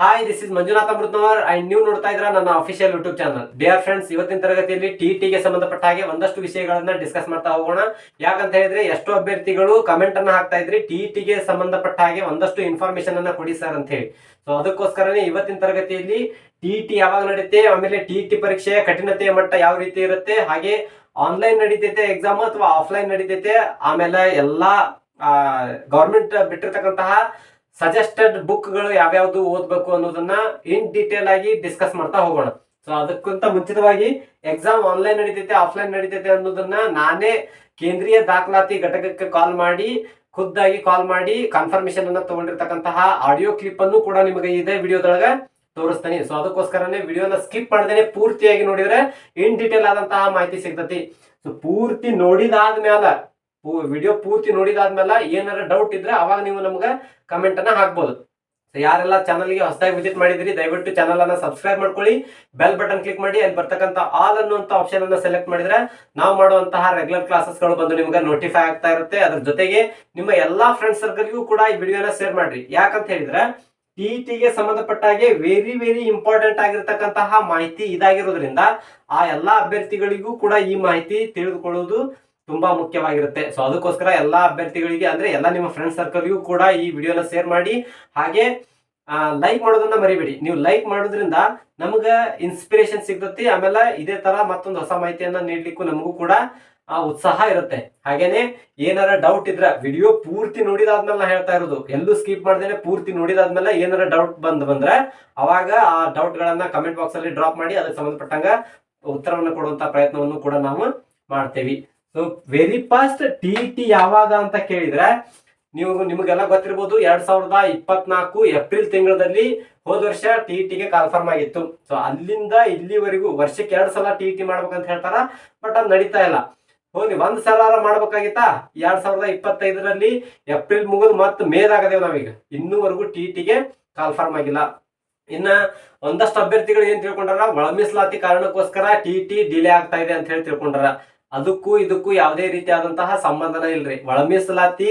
Hi this is Manjunath Amrutnavar and ನೀವು ನೋಡ್ತಾ ಇದ್ರ ನನ್ನ official YouTube channel dear friends ಇವತ್ತಿನ ತರಗತಿಯಲ್ಲಿ ಟಿ ಗೆ ಸಂಬಂಧಪಟ್ಟ ಹಾಗೆ ಒಂದಷ್ಟು ವಿಷಯಗಳನ್ನ ಡಿಸ್ಕಸ್ ಮಾಡ್ತಾ ಹೋಗೋಣ. ಯಾಕಂತ ಹೇಳಿದ್ರೆ ಎಷ್ಟೋ ಅಭ್ಯರ್ಥಿಗಳು ಕಮೆಂಟ್ ಅನ್ನ ಹಾಕ್ತಾ ಇದ್ರಿ ಟಿ ಗೆ ಸಂಬಂಧಪಟ್ಟ ಹಾಗೆ ಒಂದಷ್ಟು ಇನ್ಫಾರ್ಮೇಶನ್ ಅನ್ನ ಕೊಡಿ ಸರ್ ಅಂತ ಹೇಳಿ. ಸೊ ಅದಕ್ಕೋಸ್ಕರನೇ ಇವತ್ತಿನ ತರಗತಿಯಲ್ಲಿ ಟಿ ಟಿ ಯಾವಾಗ ನಡೆಯುತ್ತೆ ಆಮೇಲೆ ಟಿ ಟಿ ಪರೀಕ್ಷೆಯ ಕಠಿಣತೆಯ ಮಟ್ಟ ಯಾವ ರೀತಿ ಇರುತ್ತೆ, ಹಾಗೆ ಆನ್ಲೈನ್ ನಡೀತೈತೆ ಎಕ್ಸಾಮ್ ಅಥವಾ ಆಫ್ಲೈನ್ ನಡೀತೈತೆ, ಆಮೇಲೆ ಎಲ್ಲಾ ಗೌರ್ಮೆಂಟ್ ಬಿಟ್ಟಿರ್ತಕ್ಕಂತಹ ಸಜೆಸ್ಟೆಡ್ ಬುಕ್ಗಳು ಯಾವ್ಯಾವ್ದು ಓದ್ಬೇಕು ಅನ್ನೋದನ್ನ ಇನ್ ಡೀಟೇಲ್ ಆಗಿ ಡಿಸ್ಕಸ್ ಮಾಡ್ತಾ ಹೋಗೋಣ. ಸೊ ಅದಕ್ಕಿಂತ ಮುಂಚಿತವಾಗಿ ಎಕ್ಸಾಮ್ ಆನ್ಲೈನ್ ನಡೀತೈತೆ ಆಫ್ಲೈನ್ ನಡೀತೈತೆ ಅನ್ನೋದನ್ನ ನಾನೇ ಕೇಂದ್ರೀಯ ದಾಖಲಾತಿ ಘಟಕಕ್ಕೆ ಕಾಲ್ ಮಾಡಿ, ಖುದ್ದಾಗಿ ಕಾಲ್ ಮಾಡಿ ಕನ್ಫರ್ಮೇಶನ್ ಅನ್ನ ತಗೊಂಡಿರ್ತಕ್ಕಂತಹ ಆಡಿಯೋ ಕ್ಲಿಪ್ ಅನ್ನು ಕೂಡ ನಿಮಗೆ ಇದೇ ವಿಡಿಯೋದೊಳಗ ತೋರಿಸ್ತೀನಿ. ಸೊ ಅದಕ್ಕೋಸ್ಕರನೇ ವಿಡಿಯೋನ ಸ್ಕಿಪ್ ಮಾಡ್ದೇನೆ ಪೂರ್ತಿಯಾಗಿ ನೋಡಿದ್ರೆ ಇನ್ ಡೀಟೇಲ್ ಆದಂತಹ ಮಾಹಿತಿ ಸಿಗ್ತತಿ. ಸೊ ಪೂರ್ತಿ ನೋಡಿದಾದ್ಮೇಲ ವಿಡಿಯೋ ಪೂರ್ತಿ ನೋಡಿದಾದ್ಮೇಲೆ ಏನಾರ ಡೌಟ್ ಇದ್ರೆ ಅವಾಗ ನೀವು ನಮ್ಗೆ ಕಮೆಂಟ್ ಅನ್ನ ಹಾಕ್ಬೋದು. ಯಾರೆಲ್ಲ ಚಾನಲ್ಗೆ ಹೊಸದಾಗಿ ವಿಸಿಟ್ ಮಾಡಿದ್ರಿ, ದಯವಿಟ್ಟು ಚಾನಲ್ ಅನ್ನ ಸಬ್ಸ್ಕ್ರೈಬ್ ಮಾಡ್ಕೊಳ್ಳಿ. ಬೆಲ್ ಬಟನ್ ಕ್ಲಿಕ್ ಮಾಡಿ, ಅಲ್ಲಿ ಬರ್ತಕ್ಕಂಥ ಆಲ್ ಅನ್ನುವಂತ ಆಪ್ಷನ್ ಅನ್ನ ಸೆಲೆಕ್ಟ್ ಮಾಡಿದ್ರೆ ನಾವು ಮಾಡುವಂತಹ ರೆಗ್ಯುಲರ್ ಕ್ಲಾಸಸ್ಗಳು ಬಂದು ನಿಮ್ಗೆ ನೋಟಿಫೈ ಆಗ್ತಾ ಇರುತ್ತೆ. ಅದ್ರ ಜೊತೆಗೆ ನಿಮ್ಮ ಎಲ್ಲಾ ಫ್ರೆಂಡ್ ಸರ್ಕಲ್ಗೂ ಕೂಡ ಈ ವಿಡಿಯೋನ ಶೇರ್ ಮಾಡ್ರಿ. ಯಾಕಂತ ಹೇಳಿದ್ರೆ ಟಿ ಗೆ ಸಂಬಂಧಪಟ್ಟ ಹಾಗೆ ವೆರಿ ವೆರಿ ಇಂಪಾರ್ಟೆಂಟ್ ಆಗಿರ್ತಕ್ಕಂತಹ ಮಾಹಿತಿ ಇದಾಗಿರೋದ್ರಿಂದ ಆ ಎಲ್ಲಾ ಅಭ್ಯರ್ಥಿಗಳಿಗೂ ಕೂಡ ಈ ಮಾಹಿತಿ ತಿಳಿದುಕೊಳ್ಳುವುದು ತುಂಬಾ ಮುಖ್ಯವಾಗಿರುತ್ತೆ. ಸೊ ಅದಕ್ಕೋಸ್ಕರ ಎಲ್ಲಾ ಅಭ್ಯರ್ಥಿಗಳಿಗೆ ಅಂದ್ರೆ ಎಲ್ಲ ನಿಮ್ಮ ಫ್ರೆಂಡ್ ಸರ್ಕಲ್ಗೂ ಕೂಡ ಈ ವಿಡಿಯೋನ ಶೇರ್ ಮಾಡಿ. ಹಾಗೆ ಲೈಕ್ ಮಾಡೋದನ್ನ ಮರಿಬೇಡಿ. ನೀವು ಲೈಕ್ ಮಾಡೋದ್ರಿಂದ ನಮ್ಗ ಇನ್ಸ್ಪಿರೇಷನ್ ಸಿಗ್ತತಿ. ಆಮೇಲೆ ಇದೇ ತರ ಮತ್ತೊಂದು ಹೊಸ ಮಾಹಿತಿಯನ್ನ ನೀಡ್ಲಿಕ್ಕೂ ನಮಗೂ ಕೂಡ ಉತ್ಸಾಹ ಇರುತ್ತೆ. ಹಾಗೇನೆ ಏನಾರ ಡೌಟ್ ಇದ್ರೆ ವಿಡಿಯೋ ಪೂರ್ತಿ ನೋಡಿದಾದ್ಮೇಲೆ ನಾ ಹೇಳ್ತಾ ಇರೋದು. ಎಲ್ಲೂ ಸ್ಕಿಪ್ ಮಾಡ್ದೇನೆ, ಪೂರ್ತಿ ನೋಡಿದಾದ್ಮೇಲೆ ಏನಾರ ಡೌಟ್ ಬಂದ್ ಬಂದ್ರೆ, ಅವಾಗ ಆ ಡೌಟ್ ಗಳನ್ನ ಕಮೆಂಟ್ ಬಾಕ್ಸ್ ಅಲ್ಲಿ ಡ್ರಾಪ್ ಮಾಡಿ, ಅದಕ್ಕೆ ಸಂಬಂಧಪಟ್ಟಂಗ ಉತ್ತರವನ್ನು ಕೊಡುವಂತ ಪ್ರಯತ್ನವನ್ನು ಕೂಡ ನಾವು ಮಾಡ್ತೇವಿ. So very fast T T ಯಾವಾಗ ಅಂತ ಕೇಳಿದ್ರೆ, ನೀವು ನಿಮಗೆಲ್ಲ ಗೊತ್ತಿರ್ಬೋದು, ಎರಡ್ ಸಾವಿರದ ಇಪ್ಪತ್ನಾಲ್ಕು ಏಪ್ರಿಲ್ ತಿಂಗಳಲ್ಲಿ ಹೋದ ವರ್ಷ ಟಿ ಟಿಗೆ ಕಾನ್ಫರ್ಮ್ ಆಗಿತ್ತು. ಸೊ ಅಲ್ಲಿಂದ ಇಲ್ಲಿವರೆಗೂ ವರ್ಷಕ್ಕೆ ಎರಡ್ ಸಲ ಟಿ ಟಿ ಮಾಡ್ಬೇಕಂತ ಹೇಳ್ತಾರ, ಬಟ್ ಅದು ನಡೀತಾ ಇಲ್ಲ. ಹೋಗಿ ಒಂದ್ ಸಲ ಮಾಡ್ಬೇಕಾಗಿತ್ತಾ? ಎರಡ್ ಸಾವಿರದ ಇಪ್ಪತ್ತೈದರಲ್ಲಿ ಏಪ್ರಿಲ್ ಮುಗಿದು ಮತ್ತೆ ಮೇದಾಗದೇವ್ ನಾವೀಗ. ಇನ್ನೂವರೆಗೂ ಟಿ ಟಿಗೆ ಕನ್ಫರ್ಮ್ ಆಗಿಲ್ಲ. ಇನ್ನ ಒಂದಷ್ಟು ಅಭ್ಯರ್ಥಿಗಳು ಏನ್ ತಿಳ್ಕೊಂಡಾರ, ಒಳ ಮೀಸಲಾತಿ ಕಾರಣಕ್ಕೋಸ್ಕರ ಟಿ ಟಿ ಡಿಲೇ ಆಗ್ತಾ ಇದೆ ಅಂತ ಹೇಳಿ ತಿಳ್ಕೊಂಡಾರ. ಅದಕ್ಕೂ ಇದಕ್ಕೂ ಯಾವುದೇ ರೀತಿಯಾದಂತಹ ಸಂಬಂಧನ ಇಲ್ರಿ. ಒಳ ಮೀಸಲಾತಿ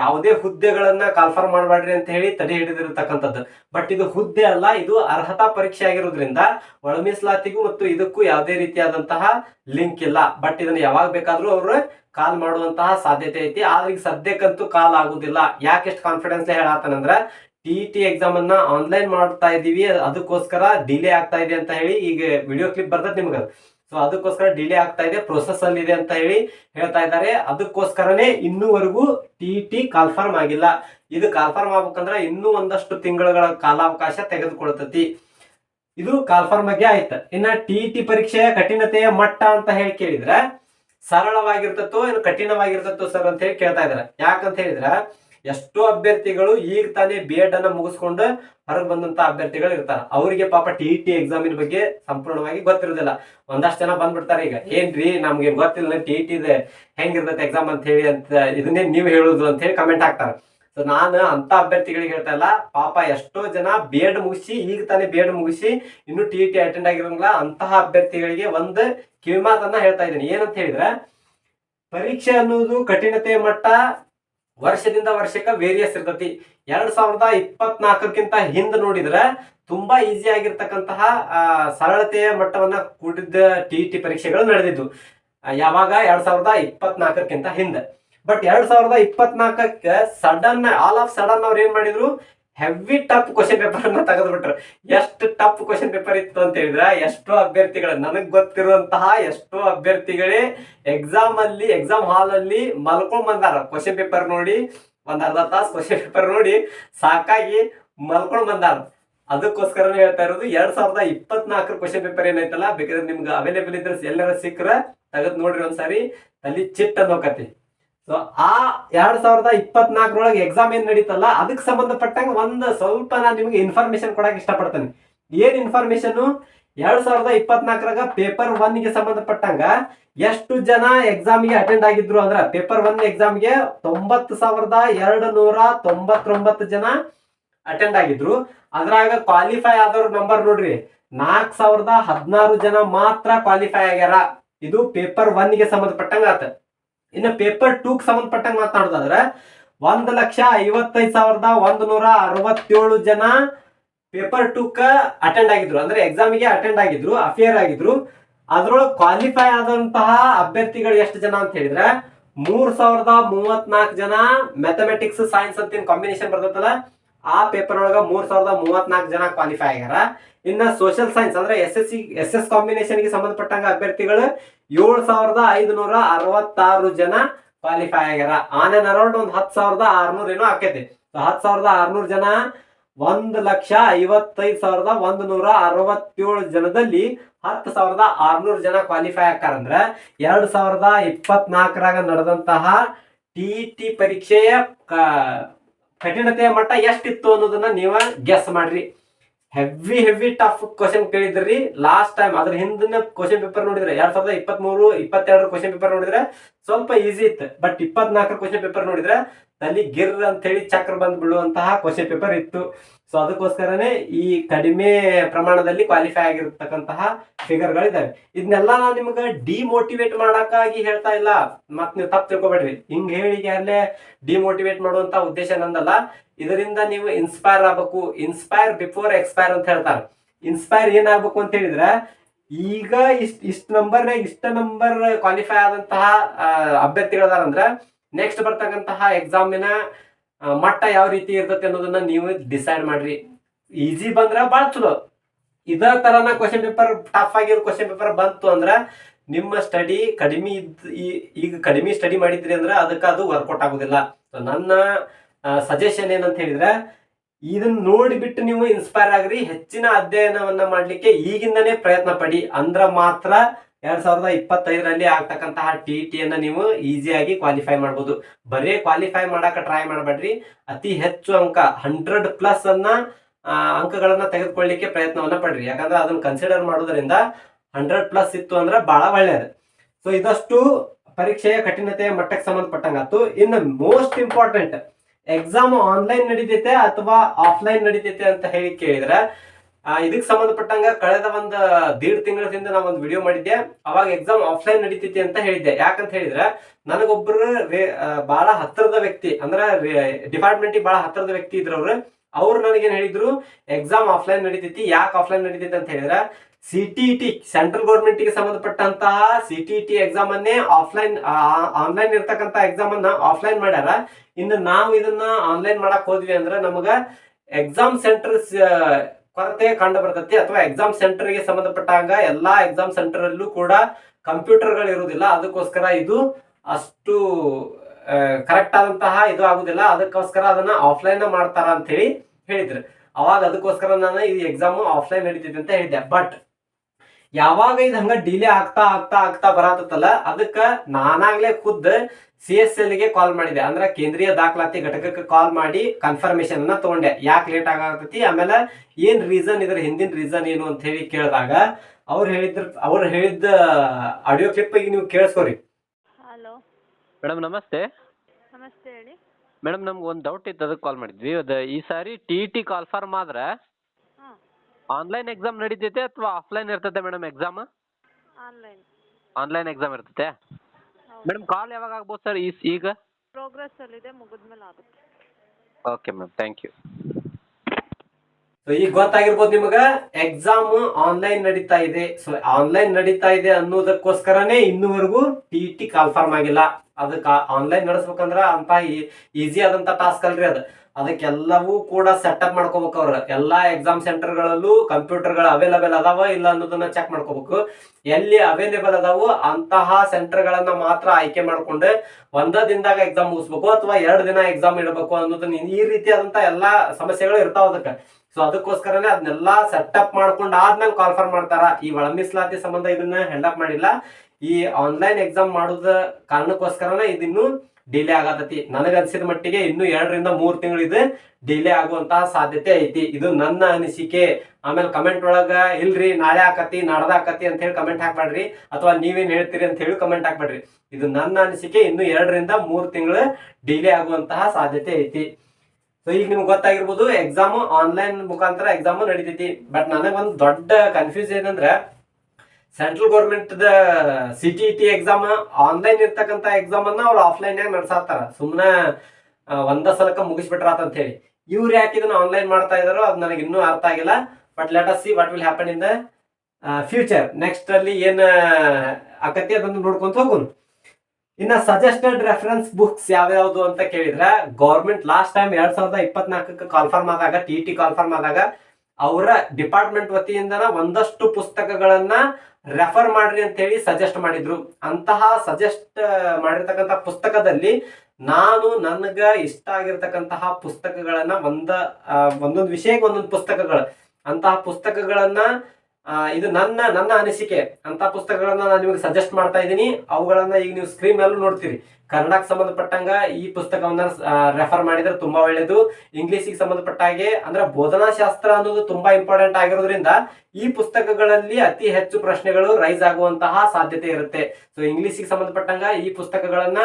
ಯಾವುದೇ ಹುದ್ದೆಗಳನ್ನ ಕಾಲ್ಫರ್ ಮಾಡಬೇಡ್ರಿ ಅಂತ ಹೇಳಿ ತಡೆ ಹಿಡಿದಿರತಕ್ಕಂಥದ್ದು. ಬಟ್ ಇದು ಹುದ್ದೆ ಅಲ್ಲ, ಇದು ಅರ್ಹತಾ ಪರೀಕ್ಷೆ ಆಗಿರೋದ್ರಿಂದ ಒಳ ಮೀಸಲಾತಿಗೂ ಮತ್ತು ಇದಕ್ಕೂ ಯಾವುದೇ ರೀತಿಯಾದಂತಹ ಲಿಂಕ್ ಇಲ್ಲ. ಬಟ್ ಇದನ್ನ ಯಾವಾಗ ಬೇಕಾದ್ರೂ ಅವರು ಕಾಲ್ ಮಾಡುವಂತಹ ಸಾಧ್ಯತೆ ಐತಿ. ಆದ್ರೆ ಈಗ ಸದ್ಯಕ್ಕಂತೂ ಕಾಲ್ ಆಗುದಿಲ್ಲ. ಯಾಕೆಷ್ಟು ಕಾನ್ಫಿಡೆನ್ಸ್ ಹೇಳತ್ತಾನಂದ್ರ ಟಿ ಟಿ ಎಕ್ಸಾಮ್ ಅನ್ನ ಆನ್ಲೈನ್ ಮಾಡ್ತಾ ಇದೀವಿ, ಅದಕ್ಕೋಸ್ಕರ ಡಿಲೇ ಆಗ್ತಾ ಇದೆ ಅಂತ ಹೇಳಿ ಈಗ ವಿಡಿಯೋ ಕ್ಲಿಪ್ ಬರ್ತದೆ ನಿಮ್ಗೆ. ಸೊ ಅದಕ್ಕೋಸ್ಕರ ಡಿಲೇ ಆಗ್ತಾ ಇದೆ ಪ್ರೊಸೆಸ್ ಅಲ್ಲಿ ಇದೆ ಅಂತ ಹೇಳಿ ಹೇಳ್ತಾ ಇದ್ದಾರೆ. ಅದಕ್ಕೋಸ್ಕರನೇ ಇನ್ನೂವರೆಗೂ ಟಿ ಟಿ ಕನ್ಫರ್ಮ್ ಆಗಿಲ್ಲ. ಇದು ಕಾಲ್ಫಾರ್ಮ್ ಆಗ್ಬೇಕಂದ್ರೆ ಇನ್ನೂ ಒಂದಷ್ಟು ತಿಂಗಳುಗಳ ಕಾಲಾವಕಾಶ ತೆಗೆದುಕೊಳ್ತತಿ. ಇದು ಕನ್ಫರ್ಮ್ ಆಗಿ ಆಯ್ತು. ಇನ್ನ ಟಿ ಟಿ ಪರೀಕ್ಷೆಯ ಕಠಿಣತೆಯ ಮಟ್ಟ ಅಂತ ಹೇಳಿ ಕೇಳಿದ್ರೆ ಸರಳವಾಗಿರ್ತತೋ ಏನು ಕಠಿಣವಾಗಿರ್ತತೋ ಸರ್ ಅಂತ ಹೇಳಿ ಕೇಳ್ತಾ ಇದಾರೆ ಯಾಕಂತ ಹೇಳಿದ್ರೆ ಎಷ್ಟೋ ಅಭ್ಯರ್ಥಿಗಳು ಈಗ ತಾನೇ ಬಿ ಎಡ್ ಅನ್ನ ಮುಗಿಸ್ಕೊಂಡು ಹೊರಗೆ ಬಂದಂತ ಅಭ್ಯರ್ಥಿಗಳು ಇರ್ತಾರ. ಅವರಿಗೆ ಪಾಪ ಟಿ ಟಿ ಎಕ್ಸಾಮಿನ ಬಗ್ಗೆ ಸಂಪೂರ್ಣವಾಗಿ ಗೊತ್ತಿರೋದಿಲ್ಲ. ಒಂದಷ್ಟು ಜನ ಬಂದ್ಬಿಡ್ತಾರೆ ಈಗ. ಏನ್ರಿ? ನಮ್ಗೆ ಗೊತ್ತಿಲ್ಲ ಟಿ ಟಿ ಇದೆ. ಹೆಂಗಿರ್ತೈತೆ ಎಕ್ಸಾಮ್ ಅಂತ ಹೇಳಿ ಅಂತ ಇದನ್ನೇ ನೀವು ಹೇಳುದು ಅಂತ ಹೇಳಿ ಕಮೆಂಟ್ ಹಾಕ್ತಾರೆ. ಸೊ ನಾನು ಅಂತ ಅಭ್ಯರ್ಥಿಗಳಿಗೆ ಹೇಳ್ತಾ ಇಲ್ಲ. ಪಾಪ ಎಷ್ಟೋ ಜನ ಬಿ ಎಡ್ ಮುಗಿಸಿ, ಈಗ ತಾನೇ ಬಿ ಎಡ್ ಮುಗಿಸಿ, ಇನ್ನು ಟಿ ಟಿ ಅಟೆಂಡ್ ಆಗಿರೋಂಗಿಲ್ಲ, ಅಂತಹ ಅಭ್ಯರ್ಥಿಗಳಿಗೆ ಒಂದು ಕಿವಿಮಾತನ್ನ ಹೇಳ್ತಾ ಇದ್ದೀನಿ. ಏನಂತ ಹೇಳಿದ್ರೆ, ಪರೀಕ್ಷೆ ಅನ್ನೋದು ಕಠಿಣತೆಯ ಮಟ್ಟ ವರ್ಷದಿಂದ ವರ್ಷಕ್ಕೆ ವೇರಿಯಸ್ ಇರ್ತತಿ. ಎರಡ್ ಸಾವಿರದ ಇಪ್ಪತ್ನಾಲ್ಕಕ್ಕಿಂತ ಹಿಂದೆ ನೋಡಿದ್ರೆ ತುಂಬಾ ಈಸಿ ಆಗಿರ್ತಕ್ಕಂತಹ ಸರಳತೆಯ ಮಟ್ಟವನ್ನ ಕೂಡಿದ್ದ ಟಿ ಟಿ ಪರೀಕ್ಷೆಗಳು ನಡೆದಿದ್ದು ಯಾವಾಗ? ಎರಡ್ ಸಾವಿರದ ಇಪ್ಪತ್ನಾಲ್ಕಕ್ಕಿಂತ ಹಿಂದೆ. ಬಟ್ ಎರಡ್ ಸಾವಿರದ ಇಪ್ಪತ್ನಾಲ್ಕಕ್ಕೆ ಸಡನ್ ಆಲ್ ಆಫ್ ಸಡನ್ ಅವ್ರು ಏನ್ ಮಾಡಿದ್ರು? ಹೆವಿ ಟಫ್ ಕ್ವಶನ್ ಪೇಪರ್ ಅನ್ನ ತೆಗೆದ್ಬಿಟ್ರು. ಎಷ್ಟು ಟಫ್ ಕ್ವಶನ್ ಪೇಪರ್ ಇತ್ತು ಅಂತ ಹೇಳಿದ್ರೆ, ಎಷ್ಟೋ ಅಭ್ಯರ್ಥಿಗಳು, ನನಗ್ ಗೊತ್ತಿರುವಂತಹ ಎಷ್ಟೋ ಅಭ್ಯರ್ಥಿಗಳೇ ಎಕ್ಸಾಮ್ ಅಲ್ಲಿ ಎಕ್ಸಾಮ್ ಹಾಲ್ ಅಲ್ಲಿ ಮಲ್ಕೊಂಡ್ ಬಂದಾರ. ಕ್ವಶನ್ ಪೇಪರ್ ನೋಡಿ, ಒಂದ್ ಅರ್ಧ ತಾಸು ಕ್ವಶನ್ ಪೇಪರ್ ನೋಡಿ ಸಾಕಾಗಿ ಮಲ್ಕೊಂಡ್ ಬಂದಾರ. ಅದಕ್ಕೋಸ್ಕರನೇ ಹೇಳ್ತಾ ಇರೋದು, ಎರಡ್ ಸಾವಿರದ ಇಪ್ಪತ್ನಾಲ್ಕರ ಕ್ವಶನ್ ಪೇಪರ್ ಏನೈತಲ್ಲ ಬೇಕಾದ್ರೆ ನಿಮ್ಗೆ ಅವೈಲೇಬಲ್ ಇದ್ರೆ ಎಲ್ಲರ ಸಿಕ್ಕ್ರೆ ತೆಗೆದ್ ನೋಡ್ರಿ ಒಂದ್ಸಾರಿ ಅಲ್ಲಿ ಚಿಟ್ ಅನ್ನೋಕತಿ ಸೊ ಆ ಎರಡ್ ಸಾವಿರದ ಇಪ್ಪತ್ನಾಲ್ಕರೊಳಗೆ ಎಕ್ಸಾಮ್ ಏನ್ ನಡೀತಲ್ಲ, ಅದಕ್ಕೆ ಸಂಬಂಧಪಟ್ಟಂಗ ಒಂದ್ ಸ್ವಲ್ಪ ನಾನು ನಿಮ್ಗೆ ಇನ್ಫಾರ್ಮೇಶನ್ ಕೊಡಕ್ ಇಷ್ಟಪಡ್ತೇನೆ. ಏನ್ ಇನ್ಫಾರ್ಮೇಶನ್ ಎರಡ್ ಸಾವಿರದ ಇಪ್ಪತ್ನಾಲ್ಕರಾಗ ಪೇಪರ್ ಒನ್ಗೆ ಸಂಬಂಧಪಟ್ಟಂಗ ಎಷ್ಟು ಜನ ಎಕ್ಸಾಮ್ಗೆ ಅಟೆಂಡ್ ಆಗಿದ್ರು ಅಂದ್ರ ಪೇಪರ್ ಒನ್ ಎಕ್ಸಾಮ್ಗೆ ತೊಂಬತ್ತು ಸಾವಿರದ ಎರಡು ನೂರ ತೊಂಬತ್ತೊಂಬತ್ತು ಜನ ಅಟೆಂಡ್ ಆಗಿದ್ರು. ಅದ್ರಾಗ ಕ್ವಾಲಿಫೈ ಆದವ್ರ ನಂಬರ್ ನೋಡ್ರಿ, ನಾಲ್ಕ್ ಸಾವಿರದ ಹದಿನಾರು ಜನ ಮಾತ್ರ ಕ್ವಾಲಿಫೈ ಆಗ್ಯಾರ. ಇದು ಪೇಪರ್ ಒನ್ಗೆ ಸಂಬಂಧಪಟ್ಟಂಗ ಆತ ಇನ್ನು ಪೇಪರ್ ಟೂಕ್ ಸಂಬಂಧಪಟ್ಟಂಗೆ ಮಾತನಾಡೋದಾದ್ರೆ ಒಂದು ಲಕ್ಷ ಐವತ್ತೈದು ಸಾವಿರದ ಒಂದು ನೂರ ಅರವತ್ತೇಳು ಜನ ಪೇಪರ್ ಟೂಕ್ ಅಟೆಂಡ್ ಆಗಿದ್ರು. ಅಂದ್ರೆ ಎಕ್ಸಾಮಿಗೆ ಅಟೆಂಡ್ ಆಗಿದ್ರು ಅಫಿಯರ್ ಆಗಿದ್ರು. ಅದ್ರೊಳಗೆ ಕ್ವಾಲಿಫೈ ಆದಂತಹ ಅಭ್ಯರ್ಥಿಗಳು ಎಷ್ಟು ಜನ ಅಂತ ಹೇಳಿದ್ರೆ ಮೂರ್ ಸಾವಿರದ ಮೂವತ್ನಾಲ್ಕು ಜನ ಮ್ಯಾಥಮೆಟಿಕ್ಸ್ ಸೈನ್ಸ್ ಅಂತ ಕಾಂಬಿನೇಷನ್ ಬರ್ತದಲ್ಲ ಆ ಪೇಪರ್ ಒಳಗ ಮೂರ್ ಸಾವಿರದ ಮೂವತ್ನಾಲ್ಕು ಜನ ಕ್ವಾಲಿಫೈ ಆಗ್ಯಾರ. ಇನ್ನ ಸೋಷಿಯಲ್ ಸೈನ್ಸ್ ಅಂದ್ರೆ S S C S S ಕಾಂಬಿನೇಷನ್ಗೆ ಸಂಬಂಧಪಟ್ಟಂಗ ಅಭ್ಯರ್ಥಿಗಳು ಏಳ್ ಸಾವಿರದ ಐದುನೂರ ಅರವತ್ತಾರು ಜನ ಕ್ವಾಲಿಫೈ ಆಗ್ಯಾರ. ಆನ್ ಅಂಡ್ ಅರೌಂಡ್ ಒಂದ್ ಹತ್ತು ಸಾವಿರದ ಆರ್ನೂರ್ ಏನೋ ಆಕೈತಿ. ಹತ್ತು ಸಾವಿರದ ಆರ್ನೂರ್ ಜನ ಒಂದ್ ಲಕ್ಷ ಐವತ್ತೈದ್ ಸಾವಿರದ ಒಂದ್ ನೂರ ಅರವತ್ತೇಳು ಜನದಲ್ಲಿ ಹತ್ತು ಸಾವಿರದ ಆರ್ನೂರ್ ಜನ ಕ್ವಾಲಿಫೈ ಆಕಾರಂದ್ರ ಎರಡ್ ಸಾವಿರದ ಇಪ್ಪತ್ನಾಲ್ಕರಾಗ ನಡೆದಂತಹ ಟಿ ಟಿ ಪರೀಕ್ಷೆಯ ಕ- ಕಠಿಣತೆಯ ಮಟ್ಟ ಎಷ್ಟಿತ್ತು ಅನ್ನೋದನ್ನ ನೀವ ಗೆಸ್ ಮಾಡ್ರಿ. ಹೆವಿ ಹೆವಿ ಟಫ್ ಕ್ವಶನ್ ಕೇಳಿದ್ರಿ. ಲಾಸ್ಟ್ ಟೈಮ್ ಅದ್ರ ಹಿಂದಿನ ಕ್ವಶನ್ ಪೇಪರ್ ನೋಡಿದ್ರೆ, ಎರಡ್ ಸಾವಿರದ ಇಪ್ಪತ್ತ್ ಮೂರು ಇಪ್ಪತ್ತೆರಡರ ಕ್ವಶನ್ ಪೇಪರ್ ನೋಡಿದ್ರೆ ಸ್ವಲ್ಪ ಈಸಿ ಇತ್ತು. ಬಟ್ ಇಪ್ಪತ್ನಾಲ್ಕರ ಕ್ವಶನ್ ಪೇಪರ್ ನೋಡಿದ್ರೆ ತಲೆ ಗಿರ್ ಅಂತ ಹೇಳಿ ಚಕ್ರ ಬಂದ್ ಬಿಡುವಂತಹ ಕ್ವಶನ್ ಪೇಪರ್ ಇತ್ತು. ಸೊ ಅದಕ್ಕೋಸ್ಕರನೇ ಈ ಕಡಿಮೆ ಪ್ರಮಾಣದಲ್ಲಿ ಕ್ವಾಲಿಫೈ ಆಗಿರ್ತಕ್ಕಂತಹ ಫಿಗರ್ಗಳಿದಾವೆ ಇದನ್ನೆಲ್ಲ ನಾನು ನಿಮ್ಗೆ ಡಿಮೋಟಿವೇಟ್ ಮಾಡಕ್ಕಾಗಿ ಹೇಳ್ತಾ ಇಲ್ಲ. ಮತ್ ನೀವು ತಪ್ಪು ತಿಳ್ಕೊಬೇಡ್ರಿ. ಹಿಂಗ್ ಹೇಳಿ ಅಲ್ಲೇ ಡಿಮೋಟಿವೇಟ್ ಮಾಡುವಂತ ಉದ್ದೇಶ ನಂದಲ್ಲ. ಇದರಿಂದ ನೀವು ಇನ್ಸ್ಪೈರ್ ಆಗ್ಬೇಕು. ಇನ್ಸ್ಪೈರ್ ಬಿಫೋರ್ ಎಕ್ಸ್ಪೈರ್ ಅಂತ ಹೇಳ್ತಾರೆ. ಇನ್ಸ್ಪೈರ್ ಏನಾಗ್ಬೇಕು ಅಂತ ಹೇಳಿದ್ರೆ, ಈಗ ಇಷ್ಟ ಇಷ್ಟ ನಂಬರ್ ಇಷ್ಟ ನಂಬರ್ ಕ್ವಾಲಿಫೈ ಆದಂತಹ ಅಭ್ಯರ್ಥಿಗಳದಾರಂದ್ರ ನೆಕ್ಸ್ಟ್ ಬರ್ತಕ್ಕಂತಹ ಎಕ್ಸಾಮಿನ ಮಟ್ಟ ಯಾವ ರೀತಿ ಇರ್ತೈತೆ ಅನ್ನೋದನ್ನ ನೀವು ಡಿಸೈಡ್ ಮಾಡ್ರಿ. ಈಸಿ ಬಂದ್ರ ಭಾಳ ಚಲೋ. ಇದೇ ತರನ ಕ್ವಶನ್ ಪೇಪರ್ ಟಫ್ ಆಗಿರೋ ಕ್ವಶನ್ ಪೇಪರ್ ಬಂತು ಅಂದ್ರ ನಿಮ್ಮ ಸ್ಟಡಿ ಕಡಿಮೆ ಈಗ ಕಡಿಮೆ ಸ್ಟಡಿ ಮಾಡಿದ್ರಿ ಅಂದ್ರೆ ಅದಕ್ಕೆ ಅದು ವರ್ಕೌಟ್ ಆಗುದಿಲ್ಲ. ನನ್ನ ಸಜೆಷನ್ ಏನಂತ ಹೇಳಿದ್ರೆ ಇದನ್ನ ನೋಡಿಬಿಟ್ಟು ನೀವು ಇನ್ಸ್ಪೈರ್ ಆಗ್ರಿ, ಹೆಚ್ಚಿನ ಅಧ್ಯಯನವನ್ನ ಮಾಡ್ಲಿಕ್ಕೆ ಈಗಿಂದನೇ ಪ್ರಯತ್ನ ಪಡಿ. ಅಂದ್ರ ಮಾತ್ರ ಎರಡ್ ಸಾವಿರದ ಇಪ್ಪತ್ತೈದರಲ್ಲಿ ಆಗ್ತಕ್ಕಂತಹ ಟಿ ಟಿಯನ್ನ ನೀವು ಈಸಿಯಾಗಿ ಕ್ವಾಲಿಫೈ ಮಾಡ್ಬೋದು. ಬರೀ ಕ್ವಾಲಿಫೈ ಮಾಡಕ ಟ್ರೈ ಮಾಡಬೇಡ್ರಿ. ಅತಿ ಹೆಚ್ಚು ಅಂಕ ಹಂಡ್ರೆಡ್ ಪ್ಲಸ್ ಅನ್ನ ಅಂಕಗಳನ್ನ ತೆಗೆದುಕೊಳ್ಳಿಕ್ಕೆ ಪ್ರಯತ್ನವನ್ನ ಪಡ್ರಿ. ಯಾಕಂದ್ರೆ ಅದನ್ನ ಕನ್ಸಿಡರ್ ಮಾಡೋದ್ರಿಂದ ಹಂಡ್ರೆಡ್ ಪ್ಲಸ್ ಇತ್ತು ಅಂದ್ರೆ ಬಹಳ ಒಳ್ಳೆಯದು ಸೊ ಇದಷ್ಟು ಪರೀಕ್ಷೆಯ ಕಠಿಣತೆಯ ಮಟ್ಟಕ್ಕೆ ಸಂಬಂಧಪಟ್ಟಂಗಾತು ಇನ್ನು ಮೋಸ್ಟ್ ಇಂಪಾರ್ಟೆಂಟ್ ಎಕ್ಸಾಮ್ ಆನ್ಲೈನ್ ನಡೀತೈತೆ ಅಥವಾ ಆಫ್ಲೈನ್ ನಡೀತೈತೆ ಅಂತ ಹೇಳಿ ಕೇಳಿದ್ರೆ ಆ, ಇದಕ್ಕೆ ಸಂಬಂಧಪಟ್ಟಂಗ ಕಳೆದ ಒಂದು ದೀಡ್ ತಿಂಗಳದಿಂದ ನಾ ಒಂದು ವಿಡಿಯೋ ಮಾಡಿದ್ದೆ. ಅವಾಗ ಎಕ್ಸಾಮ್ ಆಫ್ಲೈನ್ ನಡೀತೈತಿ ಅಂತ ಹೇಳಿದ್ದೆ. ಯಾಕಂತ ಹೇಳಿದ್ರೆ ನನಗೊಬ್ಬರು ಬಹಳ ಹತ್ತಿರದ ವ್ಯಕ್ತಿ ಅಂದ್ರೆ ಡಿಪಾರ್ಟ್ಮೆಂಟ್ ಬಹಳ ಹತ್ತಿರದ ವ್ಯಕ್ತಿ ಇದ್ರವ್ರು ಅವ್ರು ನನಗೇನ್ ಹೇಳಿದ್ರು ಎಕ್ಸಾಮ್ ಆಫ್ಲೈನ್ ನಡೀತೈತಿ ಯಾಕೆ ಆಫ್ಲೈನ್ ನಡೀತೈತಿ? ಅಂತ ಹೇಳಿದ್ರೆ ಸಿ ಟಿ ಟಿ ಸೆಂಟ್ರಲ್ ಗೌರ್ಮೆಂಟ್ಗೆ ಸಂಬಂಧಪಟ್ಟಂತಹ ಸಿ ಟಿ ಟಿ ಎಕ್ಸಾಮ್ ಅನ್ನೇ ಆಫ್ಲೈನ್ ಆನ್ಲೈನ್ ಇರ್ತಕ್ಕಂತ ಎಕ್ಸಾಮ್ ಅನ್ನ ಆಫ್ಲೈನ್ ಮಾಡ್ಯಾರ. ಇನ್ನು ನಾವು ಇದನ್ನ ಆನ್ಲೈನ್ ಮಾಡಕ್ ಹೋದ್ವಿ ಅಂದ್ರೆ ನಮಗ ಎಕ್ಸಾಮ್ ಸೆಂಟರ್ ಕೊರತೆ ಕಂಡು ಬರ್ತೈತಿ ಅಥವಾ ಎಕ್ಸಾಮ್ ಸೆಂಟರ್ಗೆ ಹಂಗ ಎಲ್ಲಾ ಎಕ್ಸಾಮ್ ಸೆಂಟರ್ ಅಲ್ಲೂ ಕೂಡ ಕಂಪ್ಯೂಟರ್ಗಳು ಇರುವುದಿಲ್ಲ. ಅದಕ್ಕೋಸ್ಕರ ಇದು ಅಷ್ಟು ಕರೆಕ್ಟ್ ಆದಂತಹ ಇದು ಆಗುದಿಲ್ಲ. ಅದಕ್ಕೋಸ್ಕರ ಅದನ್ನ ಆಫ್ಲೈನ್ ಮಾಡ್ತಾರ ಅಂತ ಹೇಳಿ ಹೇಳಿದ್ರು. ಅವಾಗ ಅದಕ್ಕೋಸ್ಕರ ನಾನು ಈ ಎಕ್ಸಾಮ್ ಆಫ್ಲೈನ್ ನಡೀತಿದೆ ಅಂತ ಹೇಳಿದ್ದೆ. ಬಟ್ ಯಾವಾಗ ಇದು ಹಂಗ ಡಿಲೇ ಆಗ್ತಾ ಆಗ್ತಾ ಆಗ್ತಾ ಬರತ್ತಲ್ಲ ಅದಕ್ಕ ನಾನಾಗ್ಲೇ ಖುದ್ ಸಿ ಎಸ್ ಎಲ್ಗೆ ಕಾಲ್ ಮಾಡಿದೆ. ಅಂದ್ರೆ ಕೇಂದ್ರೀಯ ದಾಖಲಾತಿ ಘಟಕಕ್ಕೆ ಕಾಲ್ ಮಾಡಿ ಕನ್ಫರ್ಮೇಶನ್ ಅನ್ನ ತಗೊಂಡೆ. ಯಾಕೆ ಲೇಟ್ ಆಗತೈತಿ ಆಮೇಲೆ ಏನ್ ರೀಸನ್ ಇದ್ರ ಹಿಂದಿನ ರೀಸನ್ ಏನು ಅಂತ ಹೇಳಿ ಕೇಳಿದಾಗ ಅವ್ರು ಹೇಳಿದ್ರು ಅವ್ರು ಹೇಳಿದ್ದ ಆಡಿಯೋ ಕ್ಲಿಪ್ ಈಗ ನೀವು ಕೇಳಿಸ್ಕೊರಿ. ಹಲೋ ಮೇಡಮ್ ನಮಸ್ತೆ. ನಮಸ್ತೆ ಹೇಳಿ. ಮೇಡಮ್ ನಮ್ಗೆ ಒಂದು ಡೌಟ್ ಇತ್ತು ಅದಕ್ಕೆ ಕಾಲ್ ಮಾಡಿದ್ವಿ. ಅದು ಈ ಸಾರಿ ಟಿ ಟಿ ಕಾಲ್ಫಾರ್ಮ್ ಆದ್ರೆ ಹಾಂ ಆನ್ಲೈನ್ ಎಕ್ಸಾಮ್ ನಡೀತೈತೆ ಅಥವಾ ಆಫ್ಲೈನ್ ಇರ್ತೈತೆ madam exam online online exam ಇರ್ತೈತೆ? ಹೌದು. ಮೇಡಮ್ ಕಾಲ್ ಯಾವಾಗ ಆಗ್ಬೋದು ಸರ್ ಈಗ? ಪ್ರೋಗ್ರೆಸ್ಸಲ್ಲಿದೆ ಮುಗಿದ್ಮೇಲೆ ಆಗುತ್ತೆ. Okay ma'am thank you so ಈಗ ಗೊತ್ತಾಗಿರ್ಬೋದು ನಿಮಗ ಎಕ್ಸಾಮ್ ಆನ್ಲೈನ್ ನಡೀತಾ ಇದೆ. ಸೊ ಆನ್ಲೈನ್ ನಡೀತಾ ಇದೆ ಅನ್ನೋದಕ್ಕೋಸ್ಕರನೇ ಇನ್ನುವರೆಗೂ ಟಿ ಟಿ ಕಾಲ್ಫಾರ್ಮ್ ಆಗಿಲ್ಲ. ಅದಕ್ಕೆ ಆನ್ಲೈನ್ ನಡೆಸ್ಬೇಕಂದ್ರ ಅಂತ ಈಸಿ ಆದಂತ ಟಾಸ್ಕ್ ಅಲ್ರಿ ಅದು. ಅದಕ್ಕೆಲ್ಲವೂ ಕೂಡ ಸೆಟಪ್ ಮಾಡ್ಕೋಬೇಕು ಅವ್ರ. ಎಲ್ಲಾ ಎಕ್ಸಾಮ್ ಸೆಂಟರ್ಗಳಲ್ಲೂ ಕಂಪ್ಯೂಟರ್ಗಳು ಅವೈಲಬಲ್ ಅದಾವ, ಇಲ್ಲ ಅನ್ನೋದನ್ನ ಚೆಕ್ ಮಾಡ್ಕೋಬೇಕು. ಎಲ್ಲಿ ಅವೈಲೇಬಲ್ ಅದಾವು ಅಂತಹ ಸೆಂಟರ್ಗಳನ್ನ ಮಾತ್ರ ಆಯ್ಕೆ ಮಾಡ್ಕೊಂಡು ಒಂದ ದಿನದಾಗ ಎಕ್ಸಾಮ್ ಮುಗಿಸ್ಬೇಕು ಅಥವಾ ಎರಡು ದಿನ ಎಕ್ಸಾಮ್ ಇಡಬೇಕು ಅನ್ನೋದನ್ನ ಈ ರೀತಿಯಾದಂತ ಎಲ್ಲಾ ಸಮಸ್ಯೆಗಳು ಇರ್ತಾವ ಅದಕ್ಕೆ. ಸೊ ಅದಕ್ಕೋಸ್ಕರನೇ ಅದನ್ನೆಲ್ಲ ಸೆಟಪ್ ಮಾಡ್ಕೊಂಡು ಆದ್ಮೇಲೆ ಕಾಲ್ಫರ್ ಮಾಡ್ತಾರ? ಈ ಒಳ ಮೀಸಲಾತಿ ಸಂಬಂಧ ಇದನ್ನ ಹ್ಯಾಂಡಪ್ ಮಾಡಿಲ್ಲ. ಈ ಆನ್ಲೈನ್ ಎಕ್ಸಾಮ್ ಮಾಡೋದ ಕಾರಣಕ್ಕೋಸ್ಕರನೇ ಇದಿನ್ನು ಡಿಲೇ ಆಗತೈತಿ. ನನಗನ್ಸಿದ ಮಟ್ಟಿಗೆ ಇನ್ನು ಎರಡರಿಂದ ಮೂರ್ ತಿಂಗಳು ಇದು ಡಿಲೇ ಆಗುವಂತಹ ಸಾಧ್ಯತೆ ಐತಿ. ಇದು ನನ್ನ ಅನಿಸಿಕೆ. ಆಮೇಲೆ ಕಮೆಂಟ್ ಒಳಗ, ಇಲ್ರಿ, ನಾಳೆ ಆಕತಿ, ನಾಡ್ದ ಆಕತಿ ಅಂತ ಹೇಳಿ ಕಮೆಂಟ್ ಹಾಕ್ಬೇಡ್ರಿ. ಅಥವಾ ನೀವೇನ್ ಹೇಳ್ತೀರಿ ಅಂತ ಹೇಳಿ ಕಮೆಂಟ್ ಹಾಕ್ಬೇಡ್ರಿ. ಇದು ನನ್ನ ಅನಿಸಿಕೆ. ಇನ್ನು ಎರಡರಿಂದ ಮೂರ್ ತಿಂಗಳು ಡಿಲೇ ಆಗುವಂತಹ ಸಾಧ್ಯತೆ ಐತಿ. ಸೊ ಈಗ ನಿಮ್ಗೆ ಗೊತ್ತಾಗಿರ್ಬೋದು ಎಕ್ಸಾಮ್ ಆನ್ಲೈನ್ ಮುಖಾಂತರ ಎಕ್ಸಾಮು ನಡೀತೈತಿ. ಬಟ್ ನನಗೆ ಒಂದು ದೊಡ್ಡ ಕನ್ಫ್ಯೂಸ್ ಏನಂದ್ರೆ central government C T T exam online ಇರ್ತಕ್ಕಂಥ ಎಕ್ಸಾಮ್ ಅನ್ನ ಅವ್ರು ಆಫ್ಲೈನ್ ಆಗಿ ನಡ್ಸಾತಾರ ಸುಮ್ಮನೆ ಒಂದ ಸಲಕ್ಕ ಮುಗಿಸ್ಬಿಟ್ರಾತ ಅಂತ ಹೇಳಿ. ಇವ್ರು ಯಾಕೆ ಇದನ್ನ ಆನ್ಲೈನ್ ಮಾಡ್ತಾ ಇದಾರೋ, ಅದು ನನಗೆ ಇನ್ನೂ ಅರ್ಥ ಆಗಿಲ್ಲ. But let us see what will happen in the future next ಅಲ್ಲಿ ಏನ್ ಆಕತಿ ಅದನ್ನು ನೋಡ್ಕೊಂತ ಹೋಗೋಣ. ಇನ್ನ ಸಜೆಸ್ಟೆಡ್ ರೆಫರೆನ್ಸ್ ಬುಕ್ಸ್ ಯಾವ್ಯಾವ್ದು ಅಂತ ಕೇಳಿದ್ರೆ ಗೌರ್ಮೆಂಟ್ ಲಾಸ್ಟ್ ಟೈಮ್ ಎರಡ್ ಸಾವಿರದ ಇಪ್ಪತ್ನಾಲ್ಕಕ್ಕೆ ಕಾನ್ಫರ್ಮ್ ಆದಾಗ ಟಿ ಟಿ ಕಾನ್ಫರ್ಮ್ ಆದಾಗ ಅವರ ಡಿಪಾರ್ಟ್ಮೆಂಟ್ ವತಿಯಿಂದ ಒಂದಷ್ಟು ಪುಸ್ತಕಗಳನ್ನ ರೆಫರ್ ಮಾಡ್ರಿ ಅಂತ ಹೇಳಿ ಸಜೆಸ್ಟ್ ಮಾಡಿದ್ರು. ಅಂತಹ ಸಜೆಸ್ಟ್ ಮಾಡಿರ್ತಕ್ಕಂಥ ಪುಸ್ತಕದಲ್ಲಿ ನಾನು ನನಗ ಇಷ್ಟ ಆಗಿರ್ತಕ್ಕಂತಹ ಪುಸ್ತಕಗಳನ್ನ ಒಂದ ಒಂದೊಂದು ವಿಷಯಕ್ಕೆ ಒಂದೊಂದು ಪುಸ್ತಕಗಳು, ಅಂತಹ ಪುಸ್ತಕಗಳನ್ನ ಇದು ನನ್ನ ನನ್ನ ಅನಿಸಿಕೆ. ಅಂತ ಪುಸ್ತಕಗಳನ್ನ ನಾನು ನಿಮಗೆ ಸಜೆಸ್ಟ್ ಮಾಡ್ತಾ ಇದ್ದೀನಿ. ಅವುಗಳನ್ನ ಈಗ ನೀವು ಸ್ಕ್ರೀನ್ ಮೇಲೂ ನೋಡ್ತೀರಿ. ಕನ್ನಡಕ್ಕೆ ಸಂಬಂಧಪಟ್ಟಂಗ ಈ ಪುಸ್ತಕವನ್ನ ರೆಫರ್ ಮಾಡಿದ್ರೆ ತುಂಬಾ ಒಳ್ಳೇದು. ಇಂಗ್ಲಿಷಿಗೆ ಸಂಬಂಧಪಟ್ಟ ಹಾಗೆ, ಅಂದ್ರೆ ಬೋಧನಾ ಶಾಸ್ತ್ರ ಅನ್ನೋದು ತುಂಬಾ ಇಂಪಾರ್ಟೆಂಟ್ ಆಗಿರೋದ್ರಿಂದ ಈ ಪುಸ್ತಕಗಳಲ್ಲಿ ಅತಿ ಹೆಚ್ಚು ಪ್ರಶ್ನೆಗಳು ರೈಸ್ ಆಗುವಂತಹ ಸಾಧ್ಯತೆ ಇರುತ್ತೆ. ಸೊ ಇಂಗ್ಲಿಷಿಗೆ ಸಂಬಂಧಪಟ್ಟಂಗ ಈ ಪುಸ್ತಕಗಳನ್ನ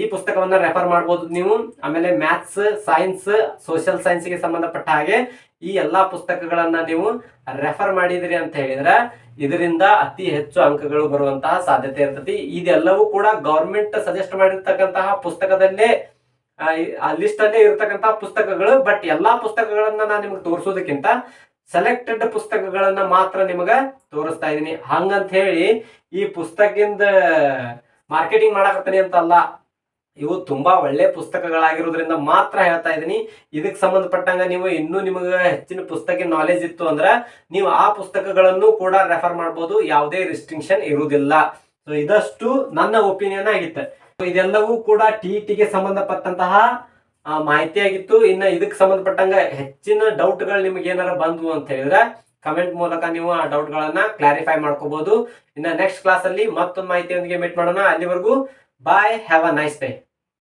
ಈ ಪುಸ್ತಕವನ್ನ ರೆಫರ್ ಮಾಡ್ಬೋದು ನೀವು. ಆಮೇಲೆ ಮ್ಯಾಥ್ಸ್ ಸೈನ್ಸ್ ಸೋಷಿಯಲ್ ಸೈನ್ಸ್ಗೆ ಸಂಬಂಧಪಟ್ಟ ಹಾಗೆ ಈ ಎಲ್ಲಾ ಪುಸ್ತಕಗಳನ್ನ ನೀವು ರೆಫರ್ ಮಾಡಿದ್ರಿ ಅಂತ ಹೇಳಿದ್ರೆ ಇದರಿಂದ ಅತಿ ಹೆಚ್ಚು ಅಂಕಗಳು ಬರುವಂತಹ ಸಾಧ್ಯತೆ ಇರ್ತೈತಿ. ಇದೆಲ್ಲವೂ ಕೂಡ ಗೌರ್ಮೆಂಟ್ ಸಜೆಸ್ಟ್ ಮಾಡಿರ್ತಕ್ಕಂತಹ ಪುಸ್ತಕದಲ್ಲೇ, ಆ ಲಿಸ್ಟ್ ಅಲ್ಲೇ ಇರ್ತಕ್ಕಂತಹ ಪುಸ್ತಕಗಳು. ಬಟ್ ಎಲ್ಲಾ ಪುಸ್ತಕಗಳನ್ನ ನಾನು ನಿಮ್ಗೆ ತೋರಿಸೋದಕ್ಕಿಂತ ಸೆಲೆಕ್ಟೆಡ್ ಪುಸ್ತಕಗಳನ್ನ ಮಾತ್ರ ನಿಮಗ ತೋರಿಸ್ತಾ ಇದ್ದೀನಿ ಹಂಗಂತ ಹೇಳಿ ಈ ಪುಸ್ತಕದಿಂದ ಮಾರ್ಕೆಟಿಂಗ್ ಮಾಡಕತ್ತೀನಿ ಅಂತಲ್ಲ ಇವು ತುಂಬಾ ಒಳ್ಳೆ ಪುಸ್ತಕಗಳಾಗಿರೋದ್ರಿಂದ ಮಾತ್ರ ಹೇಳ್ತಾ ಇದೀನಿ ಇದಕ್ಕೆ ಸಂಬಂಧಪಟ್ಟಂಗ ನೀವು ಇನ್ನೂ ನಿಮಗೆ ಹೆಚ್ಚಿನ ಪುಸ್ತಕ ನಾಲೆಜ್ ಇತ್ತು ಅಂದ್ರೆ ನೀವು ಆ ಪುಸ್ತಕಗಳನ್ನು ಕೂಡ ರೆಫರ್ ಮಾಡ್ಬೋದು. ಯಾವುದೇ ರಿಸ್ಟ್ರಿಕ್ಷನ್ ಇರುವುದಿಲ್ಲ. ಸೊ ಇದಷ್ಟು ನನ್ನ ಒಪಿನಿಯನ್ ಆಗಿತ್ತು ಇದೆಲ್ಲವೂ ಕೂಡ ಟಿ ಟಿಗೆ ಸಂಬಂಧಪಟ್ಟಂತಹ ಮಾಹಿತಿ ಮಾಹಿತಿಯಾಗಿತ್ತು ಇನ್ನು ಇದಕ್ಕೆ ಸಂಬಂಧಪಟ್ಟಂಗ ಹೆಚ್ಚಿನ ಡೌಟ್ಗಳು ನಿಮ್ಗೆ ಏನಾರ ಬಂದ್ವು ಅಂತ ಹೇಳಿದ್ರೆ ಕಮೆಂಟ್ ಮೂಲಕ ನೀವು ಆ ಡೌಟ್ಗಳನ್ನ ಕ್ಲಾರಿಫೈ ಮಾಡ್ಕೋಬಹುದು ಇನ್ನು ನೆಕ್ಸ್ಟ್ ಕ್ಲಾಸ್ ಅಲ್ಲಿ ಮತ್ತೊಂದು ಮಾಹಿತಿಯೊಂದಿಗೆ ಮೀಟ್ ಮಾಡೋಣ. ಅಲ್ಲಿವರೆಗೂ bye have a nice day